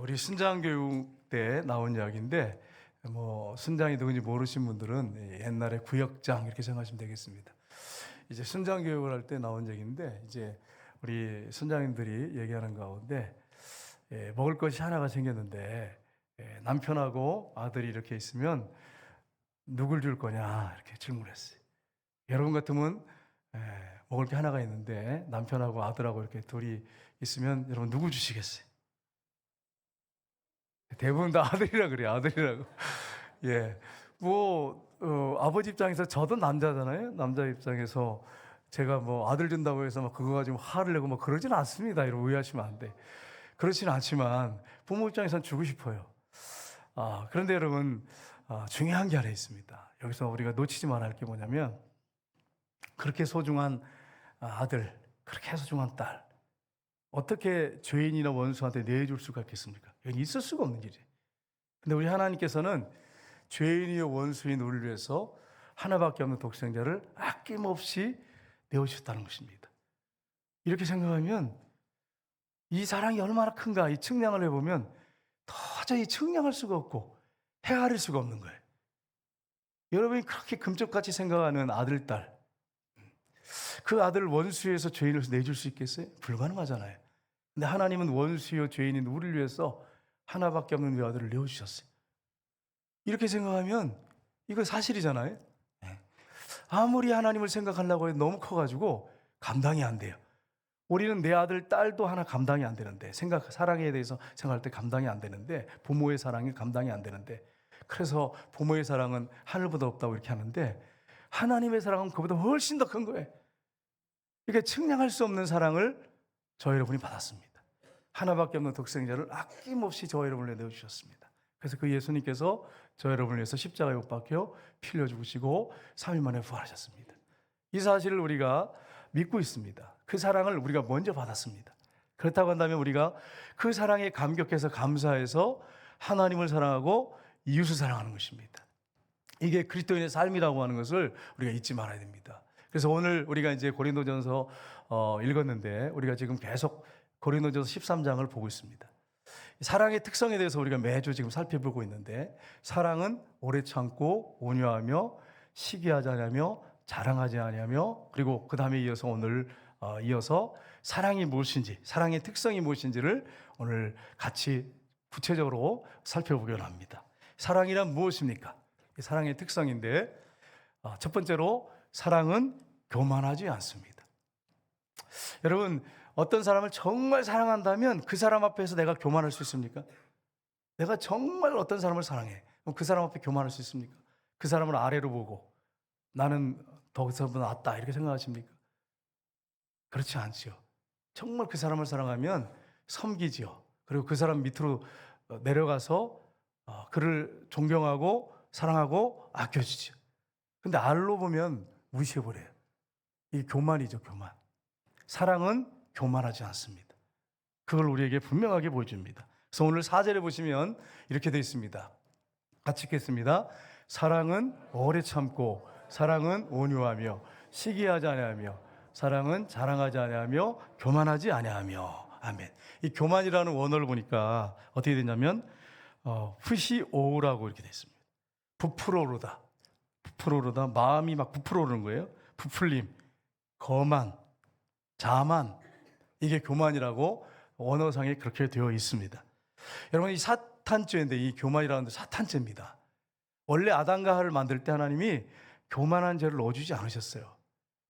우리 순장 교육 때 나온 이야기인데 뭐 순장이 누군지 모르신 분들은 옛날에 구역장 이렇게 생각하시면 되겠습니다. 이제 순장 교육을 할 때 나온 얘기인데 이제 우리 순장님들이 얘기하는 가운데 예, 먹을 것이 하나가 생겼는데 예, 남편하고 아들이 이렇게 있으면 누굴 줄 거냐 이렇게 질문했어요. 여러분 같으면 예, 먹을 게 하나가 있는데 남편하고 아들하고 이렇게 둘이 있으면 여러분 누구 주시겠어요? 대부분 다 아들이라 그래요. 아들이라고. 예. 뭐 어, 아버지 입장에서 저도 남자잖아요. 남자 입장에서 제가 뭐 아들 준다고 해서 막 그거 가지고 화를 내고 뭐 그러지는 않습니다. 이런 오해하시면 안 돼. 그렇지는 않지만 부모 입장에서는 주고 싶어요. 아, 그런데 여러분 아, 중요한 게 하나 있습니다. 여기서 우리가 놓치지 말아야 할게 뭐냐면 그렇게 소중한 아, 아들, 그렇게 소중한 딸, 어떻게 죄인이나 원수한테 내줄 수가 있겠습니까? 이건 있을 수가 없는 일이에요. 근데 우리 하나님께서는 죄인이요 원수인 우리를 위해서 하나밖에 없는 독생자를 아낌없이 내어주셨다는 것입니다. 이렇게 생각하면 이 사랑이 얼마나 큰가 이 측량을 해보면 도저히 측량할 수가 없고 헤아릴 수가 없는 거예요. 여러분이 그렇게 금쪽같이 생각하는 아들, 딸, 그 아들 원수에서 죄인을 내줄 수 있겠어요? 불가능하잖아요. 근데 하나님은 원수요 죄인인 우리를 위해서 하나밖에 없는 그 아들을 내어주셨어요. 이렇게 생각하면 이거 사실이잖아요. 네. 아무리 하나님을 생각하려고 해도 너무 커가지고 감당이 안 돼요. 우리는 내 아들, 딸도 하나 감당이 안 되는데 생각 사랑에 대해서 생각할 때 감당이 안 되는데 부모의 사랑이 감당이 안 되는데 그래서 부모의 사랑은 하늘보다 없다고 이렇게 하는데 하나님의 사랑은 그보다 훨씬 더 큰 거예요. 이게 측량할 수 없는 사랑을 저 여러분이 받았습니다. 하나밖에 없는 독생자를 아낌없이 저 여러분을 내어 주셨습니다. 그래서 그 예수님께서 저 여러분을 위해서 십자가에 못 박혀 피 흘려 죽으시고 3일 만에 부활하셨습니다. 이 사실을 우리가 믿고 있습니다. 그 사랑을 우리가 먼저 받았습니다. 그렇다고 한다면 우리가 그 사랑에 감격해서 감사해서 하나님을 사랑하고 이웃을 사랑하는 것입니다. 이게 그리스도인의 삶이라고 하는 것을 우리가 잊지 말아야 됩니다. 그래서 오늘 우리가 이제 고린도전서 어, 읽었는데 우리가 지금 계속 고린도전서 13장을 보고 있습니다. 사랑의 특성에 대해서 우리가 매주 지금 살펴보고 있는데 사랑은 오래 참고 온유하며 시기하지 않으며 자랑하지 아니하며 그리고 그 다음에 이어서 오늘 어, 이어서 사랑이 무엇인지 사랑의 특성이 무엇인지를 오늘 같이 구체적으로 살펴보기로 합니다. 사랑이란 무엇입니까? 사랑의 특성인데 어, 첫 번째로 사랑은 교만하지 않습니다. 여러분 어떤 사람을 정말 사랑한다면 그 사람 앞에서 내가 교만할 수 있습니까? 내가 정말 어떤 사람을 사랑해. 그럼 그 사람 앞에 교만할 수 있습니까? 그 사람을 아래로 보고 나는 더서보다 낫다 이렇게 생각하십니까? 그렇지 않죠. 정말 그 사람을 사랑하면 섬기지요. 그리고 그 사람 밑으로 어, 내려가서 어, 그를 존경하고 사랑하고 아껴주죠. 근데 알로 보면 무시해버려요. 이 교만이죠, 교만. 사랑은 교만하지 않습니다. 그걸 우리에게 분명하게 보여줍니다. 그래서 오늘 사절에 보시면 이렇게 되어 있습니다. 같이 읽겠습니다. 사랑은 오래 참고, 사랑은 온유하며, 시기하지 아니하며, 사랑은 자랑하지 아니하며, 교만하지 아니하며. 아멘. 이 교만이라는 원어를 보니까 어떻게 되냐면 어, 푸시오라고 이렇게 되어 있습니다. 부풀어 오르다. 부풀어 오르다. 마음이 막 부풀어 오르는 거예요. 부풀림, 거만, 자만. 이게 교만이라고 원어상에 그렇게 되어 있습니다. 여러분, 이 사탄죄인데 이 교만이라는 게 사탄죄입니다. 원래 아담과 하를 만들 때 하나님이 교만한 죄를 넣어주지 않으셨어요.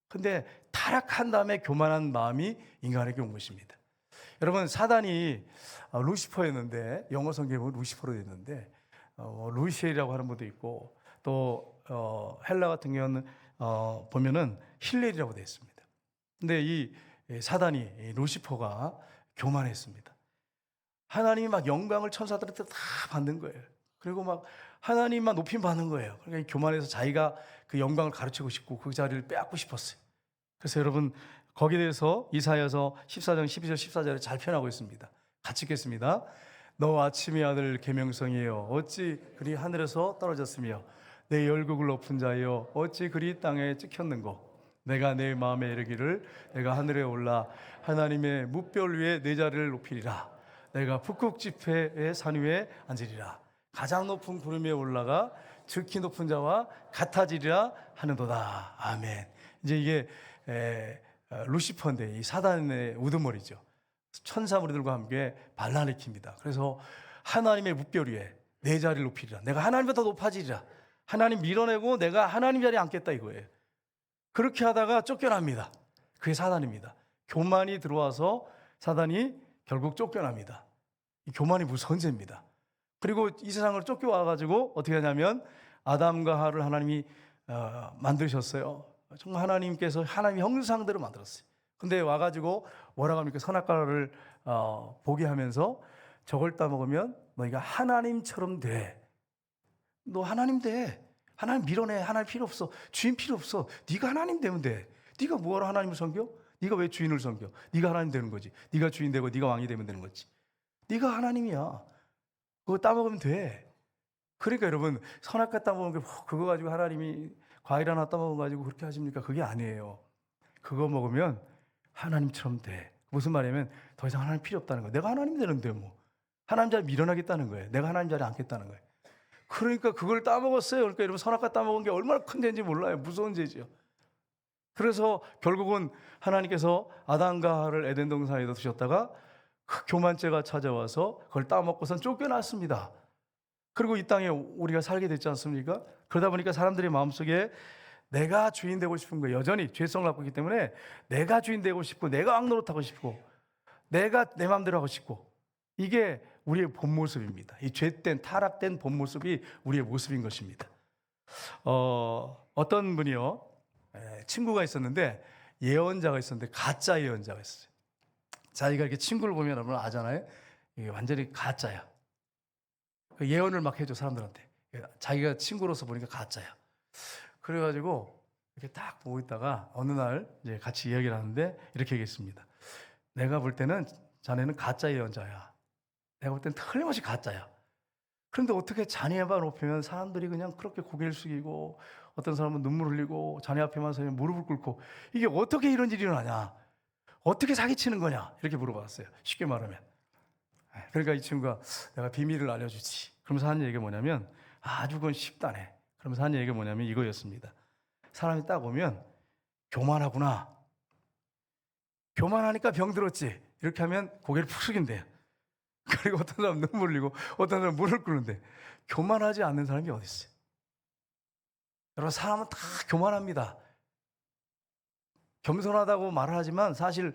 근데 타락한 다음에 교만한 마음이 인간에게 온 것입니다. 여러분, 사단이 어, 루시퍼였는데, 영어 보면 루시퍼로 됐는데, 어, 루시엘이라고 하는 분도 있고, 또, 어, 헬라 같은 경우는, 어, 보면은 힐렐이라고 되어 있습니다. 근데 이 사단이, 이 루시퍼가 교만했습니다. 하나님이 막 영광을 천사들한테 다 받는 거예요. 그리고 막 하나님만 높임 받는 거예요. 그러니까 교만해서 자기가 그 영광을 가르치고 싶고 그 자리를 빼앗고 싶었어요. 그래서 여러분 거기에 대해서 이사야서 14장 12절 14절에 잘 표현하고 있습니다. 같이 읽겠습니다. 너 아침의 아들 계명성이여 어찌 그리 하늘에서 떨어졌으며 내 열국을 높은 자여 어찌 그리 땅에 찍혔는고 내가 내 마음에 이르기를 내가 하늘에 올라 하나님의 무별 위에 내 자리를 높이리라 내가 북극 지폐의 산 위에 앉으리라. 가장 높은 구름 위에 올라가 즉히 높은 자와 같아지리라 하는도다. 아멘. 이제 이게 에, 어, 루시퍼인데 이 사단의 우두머리죠. 천사 무리들과 함께 반란을 킵니다. 그래서 하나님의 묵별 위에 내 자리를 높이리라. 내가 하나님보다 높아지리라. 하나님 밀어내고 내가 하나님 자리에 앉겠다 이거예요. 그렇게 하다가 쫓겨납니다. 그게 사단입니다. 교만이 들어와서 사단이 결국 쫓겨납니다. 이 교만이 무서운 죄입니다. 그리고 이 세상을 쫓겨와 가지고 어떻게 하냐면 아담과 하를 하나님이 어, 만드셨어요. 정말 하나님께서 하나님의 형상대로 만들었어요. 근데 와가지고 뭐라고 합니까? 선악과를 어, 보게 하면서 저걸 따먹으면 너희가 하나님처럼 돼. 너 하나님 돼. 하나님 밀어내. 하나님 필요 없어. 주인 필요 없어. 네가 하나님 되면 돼. 네가 뭐하러 하나님을 섬겨? 네가 왜 주인을 섬겨? 네가 하나님 되는 거지. 네가 주인 되고 네가 왕이 되면 되는 거지. 네가 하나님이야. 그거 따먹으면 돼. 그러니까 여러분 선악과 따먹은 게 뭐, 그거 가지고 하나님이 과일 하나 따먹어 가지고 그렇게 하십니까? 그게 아니에요. 그거 먹으면 하나님처럼 돼. 무슨 말이냐면 더 이상 하나님 필요 없다는 거야. 내가 하나님 되는데 뭐 하나님 자리 밀어나겠다는 거예요. 내가 하나님 자리에 앉겠다는 거예요. 그러니까 그걸 따먹었어요. 그러니까 여러분 선악과 따먹은 게 얼마나 큰 죄인지 몰라요. 무서운 죄죠. 그래서 결국은 하나님께서 아담과 하와를 에덴 동산에 두셨다가 그 교만죄가 찾아와서 그걸 따먹고선 쫓겨났습니다. 그리고 이 땅에 우리가 살게 됐지 않습니까? 그러다 보니까 사람들의 마음속에 내가 주인 되고 싶은 거예요. 여전히 죄성을 갖고 있기 때문에 내가 주인 되고 싶고 내가 악노릇하고 싶고 내가 내 마음대로 하고 싶고 이게 우리의 본 모습입니다. 이 죄된 타락된 본 모습이 우리의 모습인 것입니다. 어, 어떤 분이요 에, 친구가 있었는데 예언자가 있었는데 가짜 예언자가 있었어요. 자기가 이렇게 친구를 보면 여러분 아잖아요. 이게 완전히 가짜야. 그 예언을 막 해줘 사람들한테. 자기가 친구로서 보니까 가짜야. 그래가지고 이렇게 딱 보고 있다가 어느 날 이제 같이 이야기를 하는데 이렇게 얘기했습니다. 내가 볼 때는 자네는 가짜 예언자야. 내가 볼 때는 틀림없이 가짜야. 그런데 어떻게 자네만 높이면 사람들이 그냥 그렇게 고개를 숙이고 어떤 사람은 눈물 흘리고 자네 앞에만 서면 무릎을 꿇고 이게 어떻게 이런 일이 일어나냐? 어떻게 사기치는 거냐? 이렇게 물어봤어요. 쉽게 말하면. 그러니까 이 친구가 내가 비밀을 알려주지. 그러면서 하는 얘기가 뭐냐면 아주 그건 쉽다네. 그러면서 하는 얘기가 뭐냐면 이거였습니다. 사람이 딱 오면 교만하구나. 교만하니까 병들었지. 이렇게 하면 고개를 푹 숙인대요. 그리고 어떤 사람 눈물 흘리고 어떤 사람 물을 끓는데 교만하지 않는 사람이 어디 있어요? 여러분 사람은 다 교만합니다. 겸손하다고 말을 하지만 사실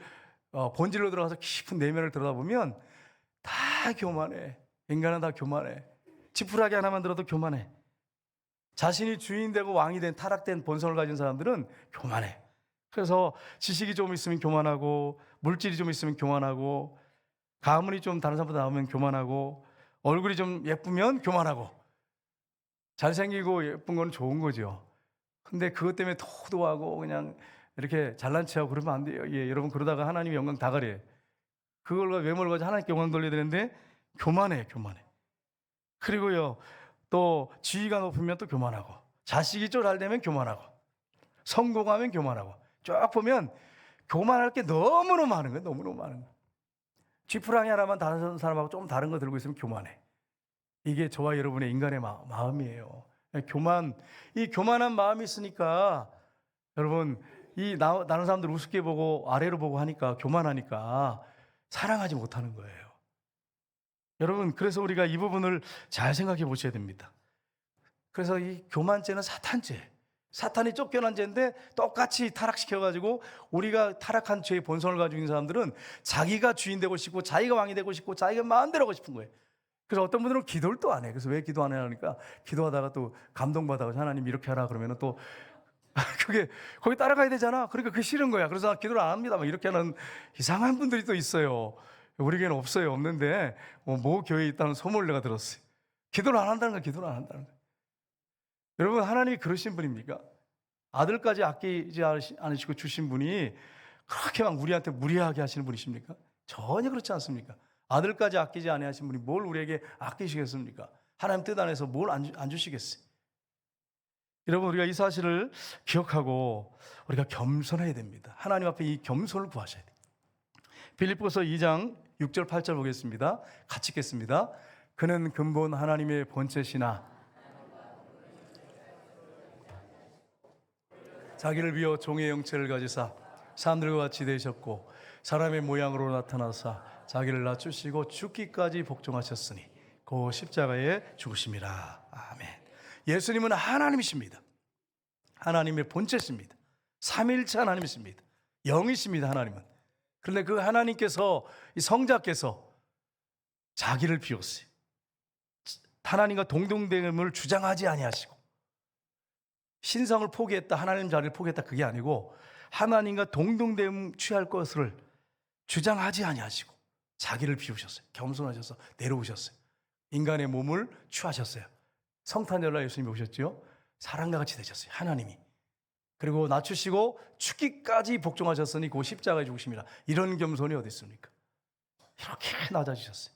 어, 본질로 들어가서 깊은 내면을 들여다보면 다 교만해. 인간은 다 교만해. 지푸라기 하나만 들어도 교만해. 자신이 주인 되고 왕이 된 타락된 본성을 가진 사람들은 교만해. 그래서 지식이 좀 있으면 교만하고 물질이 좀 있으면 교만하고 가문이 좀 다른 사람보다 나오면 교만하고 얼굴이 좀 예쁘면 교만하고 잘생기고 예쁜 건 좋은 거죠. 근데 그것 때문에 도도하고 그냥 이렇게 잘난 체하고 그러면 안 돼요. 예, 여러분 그러다가 하나님의 영광 다 가려. 그걸로 외모를 가지고 하나님께 영광 돌려야 되는데 교만해, 교만해. 그리고요 또 지위가 높으면 또 교만하고 자식이 좀잘 되면 교만하고 성공하면 교만하고 쭉 보면 교만할 게 너무너무 많은 거예요. 너무너무 많은 거. 쥐푸랑이 하나만 다른 사람하고 좀 다른 거 들고 있으면 교만해. 이게 저와 여러분의 인간의 마, 마음이에요. 교만, 이 교만한 마음이 있으니까 여러분 이 나, 다른 사람들 우습게 보고 아래로 보고 하니까 교만하니까 사랑하지 못하는 거예요. 여러분 그래서 우리가 이 부분을 잘 생각해 보셔야 됩니다. 그래서 이 교만죄는 사탄죄. 사탄이 쫓겨난 죄인데 똑같이 타락시켜 가지고 우리가 타락한 죄의 본성을 가지고 있는 사람들은 자기가 주인 되고 싶고 자기가 왕이 되고 싶고 자기가 마음대로 하고 싶은 거예요. 그래서 어떤 분들은 기도를 또 안 해. 그래서 왜 기도 안 하니까 기도하다가 또 감동받아 하나님 이렇게 하라 그러면은 또 그게 거기 따라가야 되잖아. 그러니까 그게 싫은 거야. 그래서 나 기도를 안 합니다. 막 이렇게 하는 이상한 분들이 또 있어요. 우리 교회는 없어요. 없는데 뭐, 모 교회에 있다는 소문을 내가 들었어요. 기도를 안 한다는 거야. 기도를 안 한다는 거야. 여러분 하나님이 그러신 분입니까? 아들까지 아끼지 않으시고 주신 분이 그렇게 막 우리한테 무리하게 하시는 분이십니까? 전혀 그렇지 않습니까? 아들까지 아끼지 아니하신 분이 뭘 우리에게 아끼시겠습니까? 하나님 뜻 안에서 뭘 안 주시겠어요? 여러분 우리가 이 사실을 기억하고 우리가 겸손해야 됩니다. 하나님 앞에 이 겸손을 구하셔야 돼요. 빌립보서 2장 6절 8절 보겠습니다. 같이 읽겠습니다. 그는 근본 하나님의 본체시나 자기를 비워 종의 영체를 가지사 사람들과 같이 되셨고 사람의 모양으로 나타나사 자기를 낮추시고 죽기까지 복종하셨으니 그 십자가에 죽으심이라. 아멘. 예수님은 하나님이십니다. 하나님의 본체십니다. 삼일체 하나님이십니다. 영이십니다. 하나님은. 그런데 그 하나님께서 이 성자께서 자기를 비웠어요. 하나님과 동등됨을 주장하지 아니하시고 신성을 포기했다 하나님 자리를 포기했다 그게 아니고 하나님과 동등됨 취할 것을 주장하지 아니하시고 자기를 비우셨어요. 겸손하셔서 내려오셨어요. 인간의 몸을 취하셨어요. 성탄절날 예수님이 오셨죠. 사랑과 같이 되셨어요. 하나님이. 그리고 낮추시고 죽기까지 복종하셨으니 그 십자가에 죽으심이라. 이런 겸손이 어디 있습니까? 이렇게 낮아지셨어요.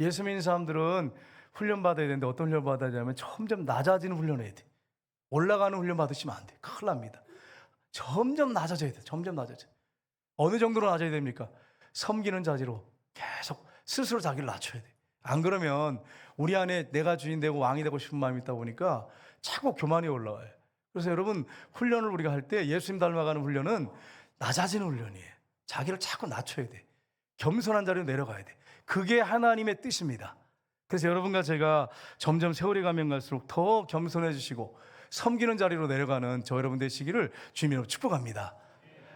예수 믿는 사람들은 훈련 받아야 되는데 어떤 훈련 받아야 되냐면 점점 낮아지는 훈련을 해야 돼. 올라가는 훈련 받으시면 안 돼. 큰일 납니다. 점점 낮아져야 돼. 점점 낮아져. 어느 정도로 낮아야 됩니까? 섬기는 자세로 계속 스스로 자기를 낮춰야 돼. 안 그러면 우리 안에 내가 주인 되고 왕이 되고 싶은 마음이 있다 보니까 자꾸 교만이 올라와요. 그래서 여러분 훈련을 우리가 할 때 예수님 닮아가는 훈련은 낮아지는 훈련이에요. 자기를 자꾸 낮춰야 돼. 겸손한 자리로 내려가야 돼. 그게 하나님의 뜻입니다. 그래서 여러분과 제가 점점 세월이 가면 갈수록 더 겸손해지시고 섬기는 자리로 내려가는 저 여러분 되시기를 주님으로 축복합니다.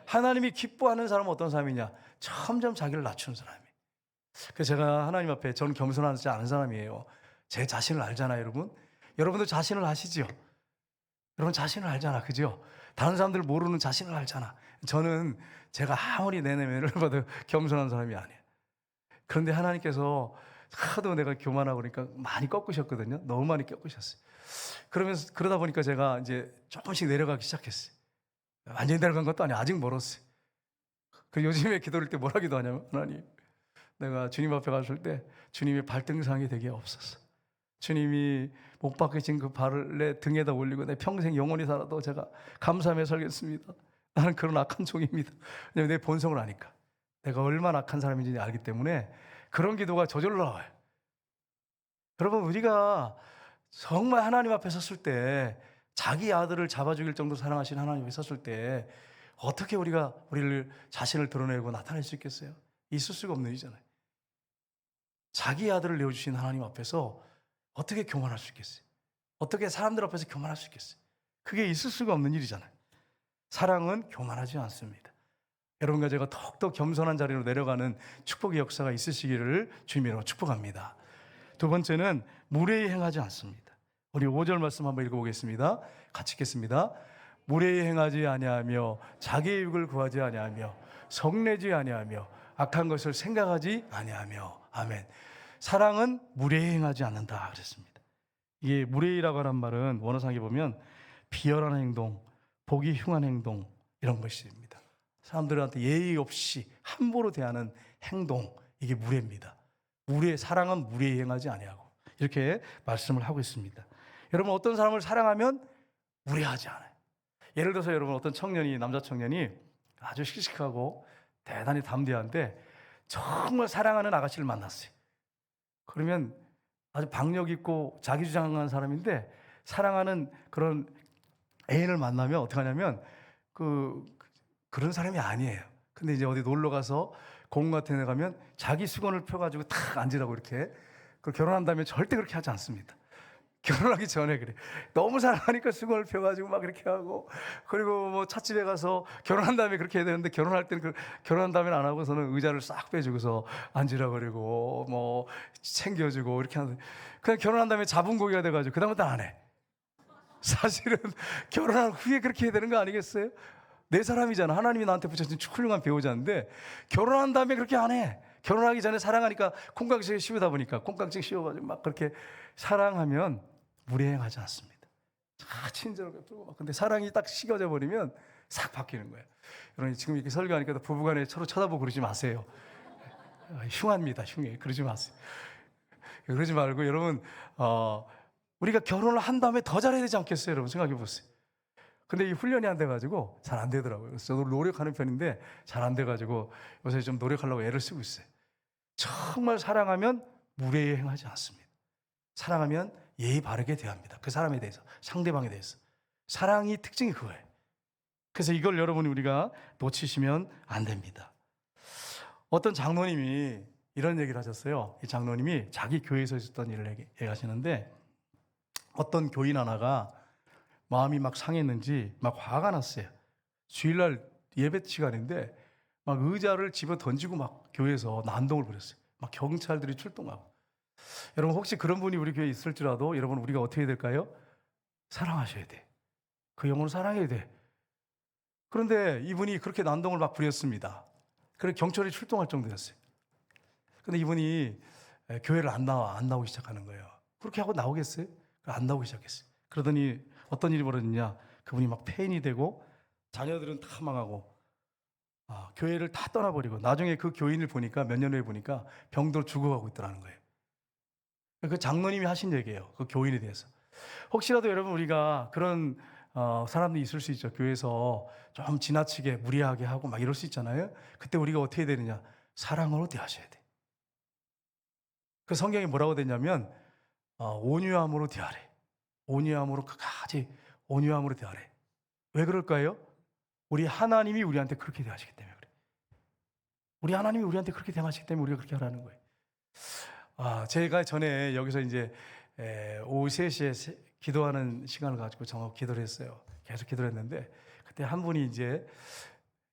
하나님이 기뻐하는 사람은 어떤 사람이냐? 점점 자기를 낮추는 사람이에요. 그래서 제가 하나님 앞에 저는 겸손하지 않은 사람이에요. 제 자신을 알잖아요, 여러분. 여러분도 자신을 아시죠? 여러분 자신을 알잖아, 그죠? 다른 사람들 모르는 자신을 알잖아. 저는 제가 아무리 내 내면을 봐도 겸손한 사람이 아니에요. 그런데 하나님께서 하도 내가 교만하고 그러니까 많이 꺾으셨거든요. 너무 많이 꺾으셨어요. 그러면서 그러다 보니까 제가 이제 조금씩 내려가기 시작했어요. 완전히 내려간 것도 아니에요. 아직 멀었어요. 그 요즘에 기도할 때 뭐라 기도 하냐면 하나님 내가 주님 앞에 갔을 때 주님의 발등상이 되게 없었어. 주님이 못 박히신 그 발을 내 등에다 올리고 내 평생 영원히 살아도 제가 감사하며 살겠습니다. 나는 그런 악한 종입니다. 왜냐면 내 본성을 아니까. 내가 얼마나 악한 사람인지 알기 때문에 그런 기도가 저절로 나와요. 여러분, 우리가 정말 하나님 앞에 섰을 때 자기 아들을 잡아 죽일 정도로 사랑하신 하나님 앞에 섰을 때 어떻게 우리가 우리를 자신을 드러내고 나타낼 수 있겠어요? 있을 수가 없는 일이잖아요. 자기 아들을 내어주신 하나님 앞에서 어떻게 교만할 수 있겠어요? 어떻게 사람들 앞에서 교만할 수 있겠어요? 그게 있을 수가 없는 일이잖아요. 사랑은 교만하지 않습니다. 여러분과 제가 더욱더 겸손한 자리로 내려가는 축복의 역사가 있으시기를 주님으로 축복합니다. 두 번째는 무례히 행하지 않습니다. 우리 5절 말씀 한번 읽어보겠습니다. 같이 읽겠습니다. 무례히 행하지 아니하며 자기의 유익을 구하지 아니하며 성내지 아니하며 악한 것을 생각하지 아니하며 아멘. 사랑은 무례히 행하지 않는다 그랬습니다. 이게 무례히라고 하는 말은 원어상에 보면 비열한 행동, 보기 흉한 행동 이런 것입니다. 사람들한테 예의 없이 함부로 대하는 행동 이게 무례입니다. 무례 사랑은 무례히 행하지 아니하고 이렇게 말씀을 하고 있습니다. 여러분 어떤 사람을 사랑하면 무례하지 않아요. 예를 들어서 여러분 어떤 청년이 남자 청년이 아주 씩씩하고 대단히 담대한데 정말 사랑하는 아가씨를 만났어요. 그러면 아주 박력 있고 자기 주장한 사람인데 사랑하는 그런 애인을 만나면 어떻게 하냐면 그 그런 사람이 아니에요. 근데 이제 어디 놀러 가서 공원 같은 데 가면 자기 수건을 펴 가지고 탁 앉으라고 이렇게 그 결혼한 다음에 절대 그렇게 하지 않습니다. 결혼하기 전에 그래. 너무 사랑하니까 수건을 펴가지고 막 이렇게 하고 그리고 뭐 찻집에 가서 결혼한 다음에 그렇게 해야 되는데 결혼할 때는 그 결혼한 다음에 안 하고서는 의자를 싹 빼주고서 앉으라 그러고 뭐 챙겨주고 이렇게 하는데 그냥 결혼한 다음에 잡은 고기가 돼가지고 그 다음부터 안 해. 사실은 결혼한 후에 그렇게 해야 되는 거 아니겠어요? 내 사람이잖아. 하나님이 나한테 붙여준 훌륭한 배우자인데 결혼한 다음에 그렇게 안 해. 결혼하기 전에 사랑하니까 콩깍지를 씌우다 보니까 콩깍지 씌워가지고 막 그렇게 사랑하면 무례행하지 않습니다. 다 친절을 베풀고 막 근데 사랑이 딱 식어져 버리면 싹 바뀌는 거예요. 여러분 지금 이렇게 설교하니까 부부간에 서로 쳐다보고 그러지 마세요. 흉합니다, 흉해. 그러지 마세요. 그러지 말고 여러분 어, 우리가 결혼을 한 다음에 더 잘해야 되지 않겠어요, 여러분 생각해 보세요. 근데 이 훈련이 안 돼가지고 잘 안 되더라고요. 그래서 저도 노력하는 편인데 잘 안 돼가지고 요새 좀 노력하려고 애를 쓰고 있어요. 정말 사랑하면 무례히 행하지 않습니다. 사랑하면 예의 바르게 대합니다. 그 사람에 대해서, 상대방에 대해서. 사랑이 특징이 그거예요. 그래서 이걸 여러분이 우리가 놓치시면 안 됩니다. 어떤 장로님이 이런 얘기를 하셨어요. 이 장로님이 자기 교회에서 있었던 일을 얘기- 얘기하시는데 어떤 교인 하나가 마음이 막 상했는지 막 화가 났어요. 주일날 예배 시간인데 막 의자를 집어 던지고 막 교회에서 난동을 부렸어요. 막 경찰들이 출동하고. 여러분 혹시 그런 분이 우리 교회에 있을지라도 여러분 우리가 어떻게 될까요? 사랑하셔야 돼. 그 영혼을 사랑해야 돼. 그런데 이분이 그렇게 난동을 막 부렸습니다. 그래 경찰이 출동할 정도였어요. 근데 이분이 에, 교회를 안 나와 안 나오기 시작하는 거예요. 그렇게 하고 나오겠어요? 안 나오기 시작했어요. 그러더니 어떤 일이 벌어졌냐? 그분이 막 폐인이 되고 자녀들은 다 망하고 아, 교회를 다 떠나버리고 나중에 그 교인을 보니까 몇 년 후에 보니까 병들어 죽어가고 있더라는 거예요. 그 장로님이 하신 얘기예요. 그 교인에 대해서. 혹시라도 여러분 우리가 그런 어, 사람들이 있을 수 있죠. 교회에서 좀 지나치게 무리하게 하고 막 이럴 수 있잖아요. 그때 우리가 어떻게 되느냐? 사랑으로 대하셔야 돼. 그 성경에 뭐라고 되냐면 어, 온유함으로 대하래. 온유함으로 끝까지 온유함으로 대하래. 왜 그럴까요? 우리 하나님이 우리한테 그렇게 대하시기 때문에 그래. 우리 하나님이 우리한테 그렇게 대하시기 때문에 우리가 그렇게 하라는 거예요. 아, 제가 전에 여기서 이제 에, 오후 3시에 세- 기도하는 시간을 가지고 정하고 기도를 했어요. 계속 기도를 했는데 그때 한 분이 이제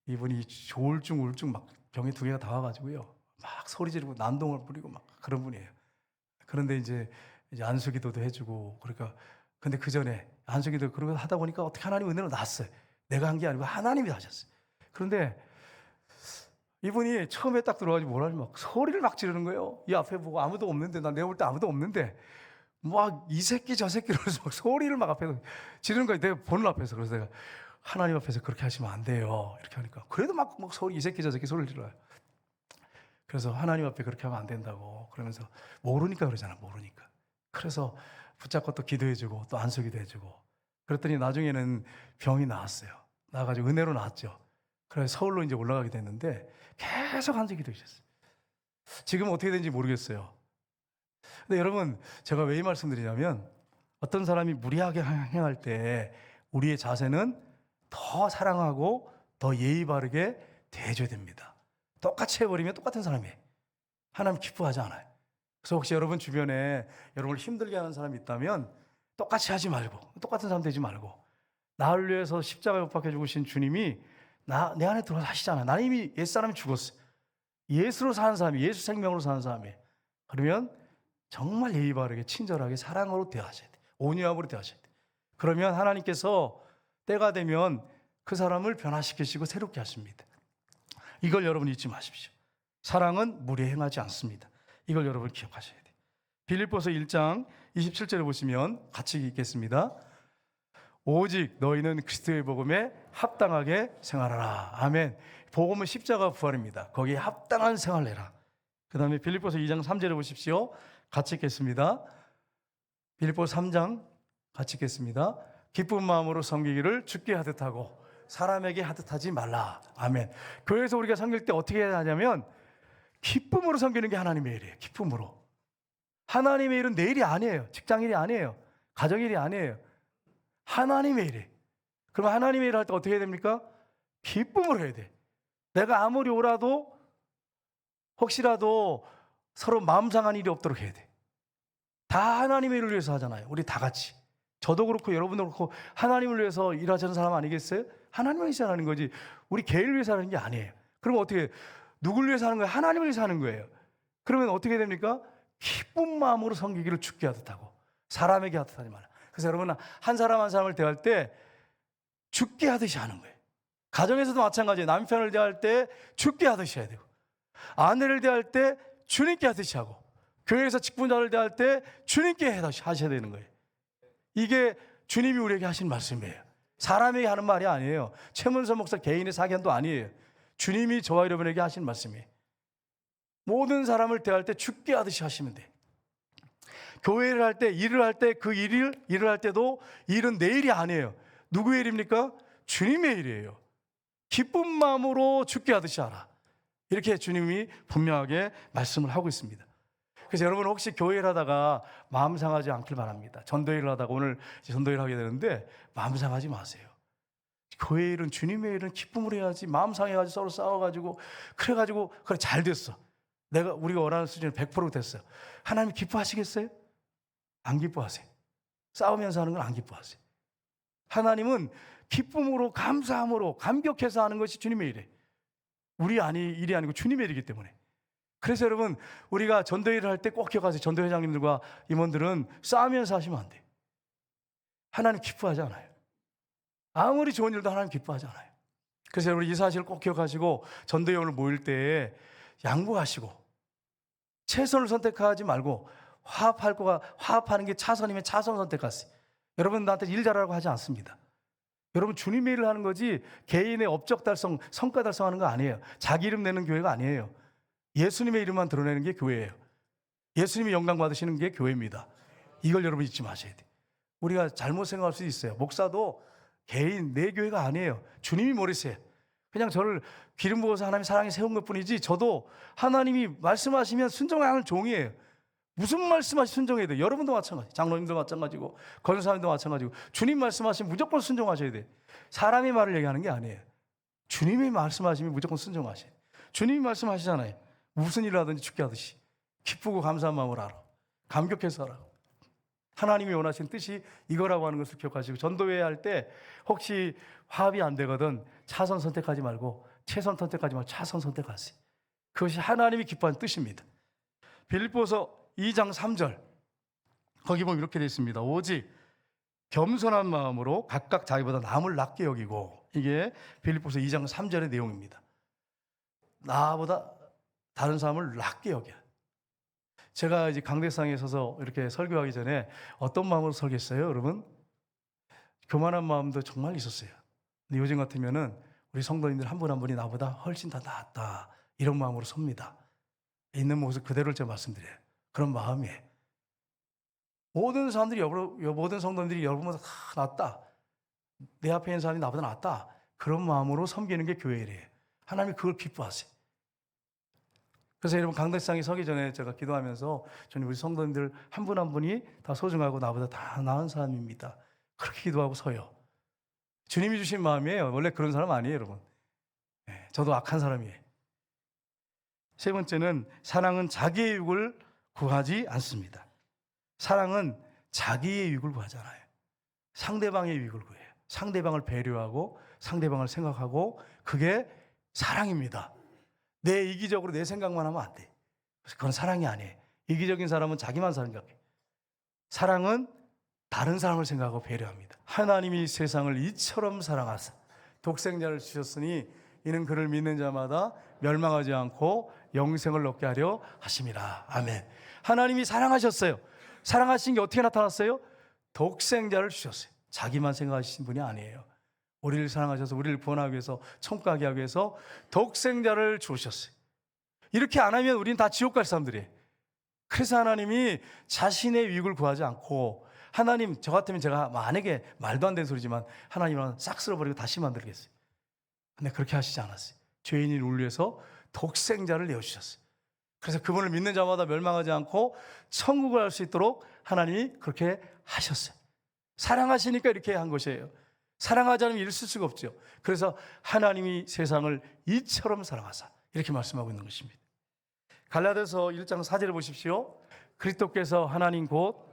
이분이 조울증 우울증 막 병이 두 개가 다 와가지고요. 막 소리 지르고 난동을 부리고 막 그런 분이에요. 그런데 이제 이제 안수기도도 해주고 그러니까 근데 그 전에 안수기도 그러고 하다 보니까 어떻게 하나님 은혜로 났어요. 내가 한 게 아니고 하나님이 하셨어요. 그런데 이분이 처음에 딱 들어가지고 뭐라 하지 막 소리를 막 지르는 거예요. 이 앞에 보고 아무도 없는데 난 내가 볼 때 아무도 없는데 막 이 새끼 저 새끼 그러면서 막 소리를 막 앞에서 지르는 거예요. 내가 보는 앞에서 그래서 내가 하나님 앞에서 그렇게 하시면 안 돼요. 이렇게 하니까 그래도 막, 막 소리 이 새끼 저 새끼 소리를 질러요. 그래서 하나님 앞에 그렇게 하면 안 된다고 그러면서 모르니까 그러잖아 모르니까. 그래서 붙잡고 또 기도해주고 또 안수기도 해주고 그랬더니 나중에는 병이 나았어요. 나가지고 은혜로 나았죠. 그래서 서울로 이제 올라가게 됐는데 계속 안수기도 해주셨어요. 지금 어떻게 되는지 모르겠어요. 근데 여러분 제가 왜 이 말씀드리냐면 어떤 사람이 무리하게 행할 때 우리의 자세는 더 사랑하고 더 예의 바르게 대해줘야 됩니다. 똑같이 해버리면 똑같은 사람이에요. 하나님 기뻐하지 않아요. 그래서 혹시 여러분 주변에 여러분을 힘들게 하는 사람이 있다면 똑같이 하지 말고 똑같은 사람 되지 말고 나를 위해서 십자가에 못 박혀 죽으신 주님이 나, 내 안에 들어와서 하시잖아. 나는 이미 옛사람이 죽었어. 예수로 사는 사람이 예수 생명으로 사는 사람이에요. 그러면 정말 예의 바르게 친절하게 사랑으로 대하셔야 돼. 온유함으로 대하셔야 돼. 그러면 하나님께서 때가 되면 그 사람을 변화시키시고 새롭게 하십니다. 이걸 여러분 잊지 마십시오. 사랑은 무례 행하지 않습니다. 이걸 여러분 기억하셔야 돼요. 빌립보서 1장 27절에 보시면 같이 읽겠습니다. 오직 너희는 그리스도의 복음에 합당하게 생활하라. 아멘. 복음은 십자가 부활입니다. 거기에 합당한 생활을 해라. 그 다음에 빌립보서 2장 3절에 보십시오. 같이 읽겠습니다. 빌립보서 3장 같이 읽겠습니다. 기쁜 마음으로 섬기기를 죽게 하듯 하고 사람에게 하듯 하지 말라. 아멘. 교회에서 우리가 섬길 때 어떻게 해야 하냐면 기쁨으로 섬기는 게 하나님의 일이에요. 기쁨으로. 하나님의 일은 내 일이 아니에요. 직장 일이 아니에요. 가정 일이 아니에요. 하나님의 일이. 그럼 하나님의 일을 할 때 어떻게 해야 됩니까? 기쁨으로 해야 돼. 내가 아무리 오라도 혹시라도 서로 마음 상한 일이 없도록 해야 돼. 다 하나님의 일을 위해서 하잖아요. 우리 다 같이. 저도 그렇고 여러분도 그렇고 하나님을 위해서 일하자는 사람 아니겠어요? 하나님을 위해서 하는 거지. 우리 개를 위해서 하는 게 아니에요. 그럼 어떻게 누굴 위해서 하는 거예요? 하나님을 위해서 하는 거예요. 그러면 어떻게 됩니까? 기쁜 마음으로 섬기기를 죽게 하듯 하고 사람에게 하듯 하지 말라. 그래서 여러분 한 사람 한 사람을 대할 때 죽게 하듯이 하는 거예요. 가정에서도 마찬가지예요. 남편을 대할 때 죽게 하듯이 해야 되고 아내를 대할 때 주님께 하듯이 하고 교회에서 직분자를 대할 때 주님께 하셔야 되는 거예요. 이게 주님이 우리에게 하신 말씀이에요. 사람에게 하는 말이 아니에요. 최문서 목사 개인의 사견도 아니에요. 주님이 저와 여러분에게 하신 말씀이에요. 모든 사람을 대할 때 죽게 하듯이 하시면 돼. 교회를 할 때, 일을 할 때, 그 일을, 일을 할 때도 일은 내 일이 아니에요. 누구의 일입니까? 주님의 일이에요. 기쁜 마음으로 죽게 하듯이 하라. 이렇게 주님이 분명하게 말씀을 하고 있습니다. 그래서 여러분 혹시 교회를 하다가 마음 상하지 않길 바랍니다. 전도회를 하다가 오늘 전도회를 하게 되는데 마음 상하지 마세요. 교회 일은 주님의 일은 기쁨으로 해야지 마음 상해가지고 서로 싸워가지고 그래가지고 그래 잘 됐어. 내가 우리가 원하는 수준 100% 됐어요. 하나님 기뻐하시겠어요? 안 기뻐하세요. 싸우면서 하는 건 안 기뻐하세요. 하나님은 기쁨으로 감사함으로 감격해서 하는 것이 주님의 일이에요. 우리 아니 일이 아니고 주님의 일이기 때문에. 그래서 여러분 우리가 전도회를 할 때 꼭 기억하세요. 전도회장님들과 임원들은 싸우면서 하시면 안 돼요. 하나님 기뻐하지 않아요. 아무리 좋은 일도 하나님 기뻐하지 않아요. 그래서 여러분 이 사실을 꼭 기억하시고 전도회 오늘 모일 때 양보하시고 최선을 선택하지 말고 화합할 거가 화합하는 게 차선이면 차선 선택하세요. 여러분 나한테 일 잘하라고 하지 않습니다. 여러분 주님의 일을 하는 거지 개인의 업적 달성, 성과 달성하는 거 아니에요. 자기 이름 내는 교회가 아니에요. 예수님의 이름만 드러내는 게 교회예요. 예수님이 영광 받으시는 게 교회입니다. 이걸 여러분 잊지 마셔야 돼요. 우리가 잘못 생각할 수 있어요. 목사도 개인 내 교회가 아니에요. 주님이 모르세요. 그냥 저를 기름 부어서 하나님 사랑에 세운 것 뿐이지 저도 하나님이 말씀하시면 순종하는 종이에요. 무슨 말씀하시 순종해야 돼요. 여러분도 마찬가지. 장로님도 마찬가지고 권사님도 마찬가지고 주님 말씀하시면 무조건 순종하셔야 돼요. 사람의 말을 얘기하는 게 아니에요. 주님이 말씀하시면 무조건 순종하셔야 돼요. 주님이 말씀하시잖아요. 무슨 일을 하든지 죽게 하듯이 기쁘고 감사한 마음을 알아. 감격해서 하라. 하나님이 원하신 뜻이 이거라고 하는 것을 기억하시고 전도회 할 때 혹시 화합이 안 되거든 차선 선택하지 말고 최선 선택하지 말고 차선 선택하세요. 그것이 하나님이 기뻐하는 뜻입니다. 빌립보서 2장 3절 거기 보면 이렇게 되어 있습니다. 오직 겸손한 마음으로 각각 자기보다 남을 낮게 여기고 이게 빌립보서 2장 3절의 내용입니다. 나보다 다른 사람을 낮게 여겨. 제가 이제 강대상에 서서 이렇게 설교하기 전에 어떤 마음으로 설교했어요, 여러분? 교만한 마음도 정말 있었어요. 근데 요즘 같으면은 우리 성도님들 한 분한 분이 나보다 훨씬 더 낫다 이런 마음으로 섭니다. 있는 모습 그대로를 제가 말씀드려요. 그런 마음이에요. 모든 사람들이 모든 성도님들이 여러분보다 다 낫다. 내 앞에 있는 사람이 나보다 낫다. 그런 마음으로 섬기는 게 교회래요. 하나님이 그걸 기뻐하세요. 그래서 여러분 강대상에 서기 전에 제가 기도하면서 저는 우리 성도님들 한 분 한 분이 다 소중하고 나보다 다 나은 사람입니다. 그렇게 기도하고 서요. 주님이 주신 마음이에요. 원래 그런 사람 아니에요, 여러분. 네, 저도 악한 사람이에요. 세 번째는 사랑은 자기의 유익을 구하지 않습니다. 사랑은 자기의 유익을 구하잖아요. 상대방의 유익을 구해요. 상대방을 배려하고 상대방을 생각하고 그게 사랑입니다. 내 이기적으로 내 생각만 하면 안 돼. 그건 사랑이 아니에요. 이기적인 사람은 자기만 생각해. 사랑은 다른 사람을 생각하고 배려합니다. 하나님이 세상을 이처럼 사랑하사 독생자를 주셨으니 이는 그를 믿는 자마다 멸망하지 않고 영생을 얻게 하려 하심이라. 아멘. 하나님이 사랑하셨어요. 사랑하신 게 어떻게 나타났어요? 독생자를 주셨어요. 자기만 생각하신 분이 아니에요. 우리를 사랑하셔서 우리를 구원하기 위해서 천국 가게 하기 위해서 독생자를 주셨어요. 이렇게 안 하면 우리는 다 지옥 갈 사람들이에요. 그래서 하나님이 자신의 유익을 구하지 않고 하나님 저 같으면 제가 만약에 말도 안 되는 소리지만 하나님은 싹 쓸어버리고 다시 만들겠어요. 근데 그렇게 하시지 않았어요. 죄인인 우리 위해서 독생자를 내어주셨어요. 그래서 그분을 믿는 자마다 멸망하지 않고 천국을 할 수 있도록 하나님이 그렇게 하셨어요. 사랑하시니까 이렇게 한 것이에요. 사랑하지 않으면 이를 쓸 수가 없죠. 그래서 하나님이 세상을 이처럼 사랑하사 이렇게 말씀하고 있는 것입니다. 갈라디아서 1장 4절을 보십시오. 그리스도께서 하나님 곧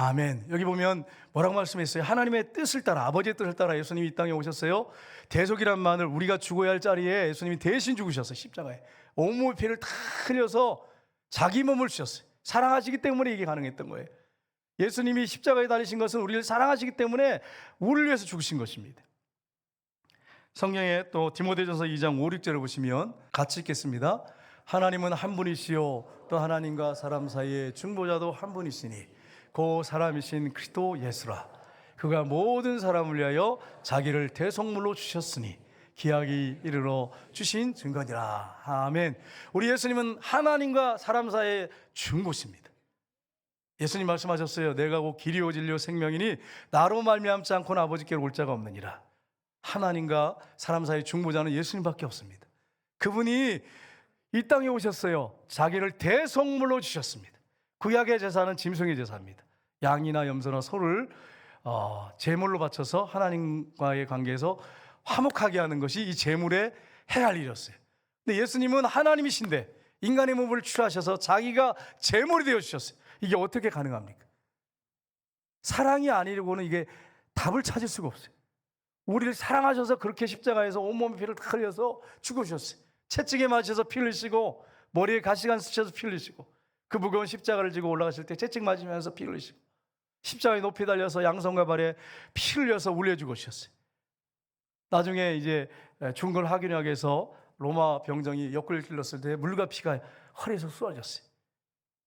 아멘. 여기 보면 뭐라고 말씀했어요? 하나님의 뜻을 따라 아버지의 뜻을 따라 예수님이 이 땅에 오셨어요. 대속이란 말을 우리가 죽어야 할 자리에 예수님이 대신 죽으셨어요. 십자가에 온몸의 피를 다 흘려서 자기 몸을 주셨어요. 사랑하시기 때문에 이게 가능했던 거예요. 예수님이 십자가에 달리신 것은 우리를 사랑하시기 때문에 우리를 위해서 죽으신 것입니다. 성경에 또 디모데전서 2장 5, 6절을 보시면 같이 읽겠습니다. 하나님은 한 분이시요 또 하나님과 사람 사이에 중보자도 한 분이시니 그 사람이신 그리스도 예수라 그가 모든 사람을 위하여 자기를 대속물로 주셨으니 기약이 이르러 주신 증거니라 아멘 우리 예수님은 하나님과 사람 사이의 중보십니다 예수님 말씀하셨어요. 내가 곧 길이요 진리요 생명이니 나로 말미암지 않고는 아버지께로 올 자가 없느니라. 하나님과 사람 사이 중보자는 예수님밖에 없습니다. 그분이 이 땅에 오셨어요. 자기를 대성물로 주셨습니다. 구약의 제사는 짐승의 제사입니다. 양이나 염소나 소를 어, 제물로 바쳐서 하나님과의 관계에서 화목하게 하는 것이 이 제물의 해할 일이었어요. 근데 예수님은 하나님이신데 인간의 몸을 취하셔서 자기가 제물이 되어 주셨어요. 이게 어떻게 가능합니까? 사랑이 아니고는 이게 답을 찾을 수가 없어요. 우리를 사랑하셔서 그렇게 십자가에서 온몸의 피를 다 흘려서 죽으셨어요. 채찍에 맞으셔서 피 흘리시고 머리에 가시관 스쳐서 피 흘리시고 그 무거운 십자가를 지고 올라가실 때 채찍 맞으면서 피 흘리시고 십자가에 높이 달려서 양손과 발에 피 흘려서 울려 죽으셨어요. 나중에 이제 중걸 하균약에서 로마 병정이 옆구리를 찔렀을 때 물과 피가 허리에서 쏟아졌어요.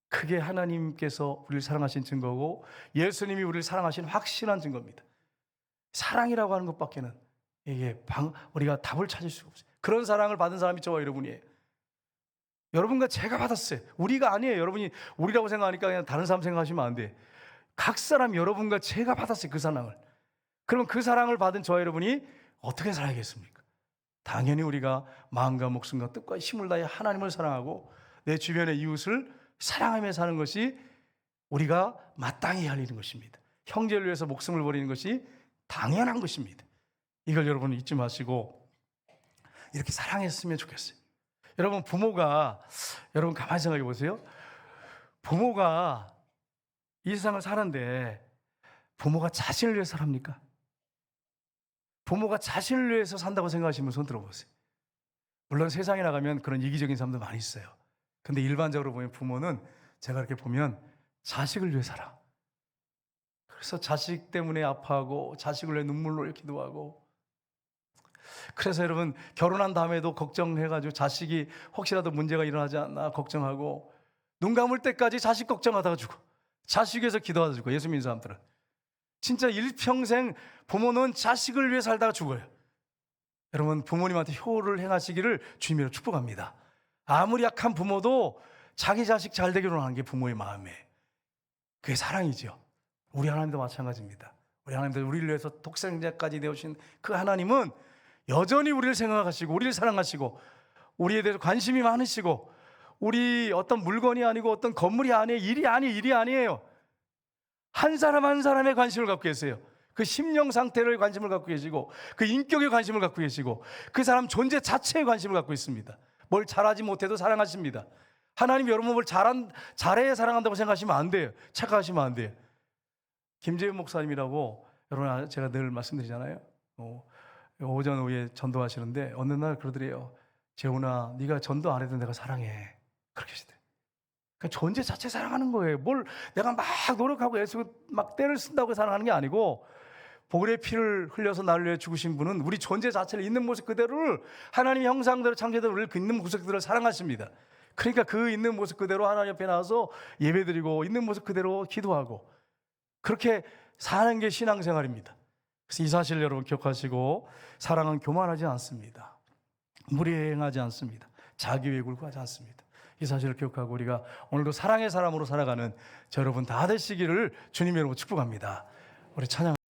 그게 하나님께서 우리를 사랑하신 증거고 예수님이 우리를 사랑하신 확실한 증거입니다. 사랑이라고 하는 것밖에는 이게 방, 우리가 답을 찾을 수가 없어요. 그런 사랑을 받은 사람이 저와 여러분이에요. 여러분과 제가 받았어요. 우리가 아니에요. 여러분이 우리라고 생각하니까 그냥 다른 사람 생각하시면 안 돼. 각 사람 여러분과 제가 받았어요. 그 사랑을. 그러면 그 사랑을 받은 저 여러분이 어떻게 살아야겠습니까? 당연히 우리가 마음과 목숨과 뜻과 힘을 다해 하나님을 사랑하고 내 주변의 이웃을 사랑하며 사는 것이 우리가 마땅히 할 일인 것입니다. 형제를 위해서 목숨을 버리는 것이 당연한 것입니다. 이걸 여러분 잊지 마시고 이렇게 사랑했으면 좋겠어요. 여러분 부모가 여러분 가만히 생각해 보세요. 부모가 이 세상을 사는데 부모가 자신을 위해서 삽니까? 부모가 자신을 위해서 산다고 생각하시면 손 들어보세요. 물론 세상에 나가면 그런 이기적인 사람도 많이 있어요. 근데 일반적으로 보면 부모는 제가 이렇게 보면 자식을 위해 살아. 그래서 자식 때문에 아파하고 자식을 위해 눈물로 기도하고 그래서 여러분 결혼한 다음에도 걱정해가지고 자식이 혹시라도 문제가 일어나지 않나 걱정하고 눈 감을 때까지 자식 걱정하다가 죽어. 자식 위해서 기도하다 죽어. 예수 믿는 사람들은. 진짜 일평생 부모는 자식을 위해 살다가 죽어요. 여러분 부모님한테 효를 행하시기를 주님으로 축복합니다. 아무리 약한 부모도 자기 자식 잘 되기로 하는 게 부모의 마음에 그게 사랑이죠. 우리 하나님도 마찬가지입니다. 우리 하나님도 우리를 위해서 독생자까지 되오신 그 하나님은 여전히 우리를 생각하시고 우리를 사랑하시고 우리에 대해서 관심이 많으시고 우리 어떤 물건이 아니고 어떤 건물이 아니에요. 일이 아니 일이 아니에요. 한 사람 한 사람의 관심을 갖고 계세요. 그 심령 상태를 관심을 갖고 계시고 그 인격에 관심을 갖고 계시고 그 사람 존재 자체에 관심을 갖고 있습니다. 뭘 잘하지 못해도 사랑하십니다. 하나님 여러분 뭘 잘한 잘해야 사랑한다고 생각하시면 안 돼요. 착각하시면 안 돼요. 김재윤 목사님이라고 여러분 제가 늘 말씀드리잖아요. 어, 오전 오후에 전도하시는데 어느 날 그러더래요. 재훈아, 네가 전도 안 해도 내가 사랑해. 그렇게 하시대. 그러니까 존재 자체 사랑하는 거예요. 뭘 내가 막 노력하고 애쓰고 막 때를 쓴다고 사랑하는 게 아니고 보혈의 피를 흘려서 나를 위해 죽으신 분은 우리 존재 자체를 있는 모습 그대로를 하나님 형상대로 창조된 우리를 그 있는 모습 그대로 사랑하십니다. 그러니까 그 있는 모습 그대로 하나님 옆에 나와서 예배드리고 있는 모습 그대로 기도하고 그렇게 사는 게 신앙생활입니다. 그래서 이 사실을 여러분 기억하시고 사랑은 교만하지 않습니다. 무리행하지 않습니다. 자기 위에 굴하지 않습니다. 이 사실을 기억하고 우리가 오늘도 사랑의 사람으로 살아가는 저 여러분 다 되시기를 주님 여러분 축복합니다. 우리 찬양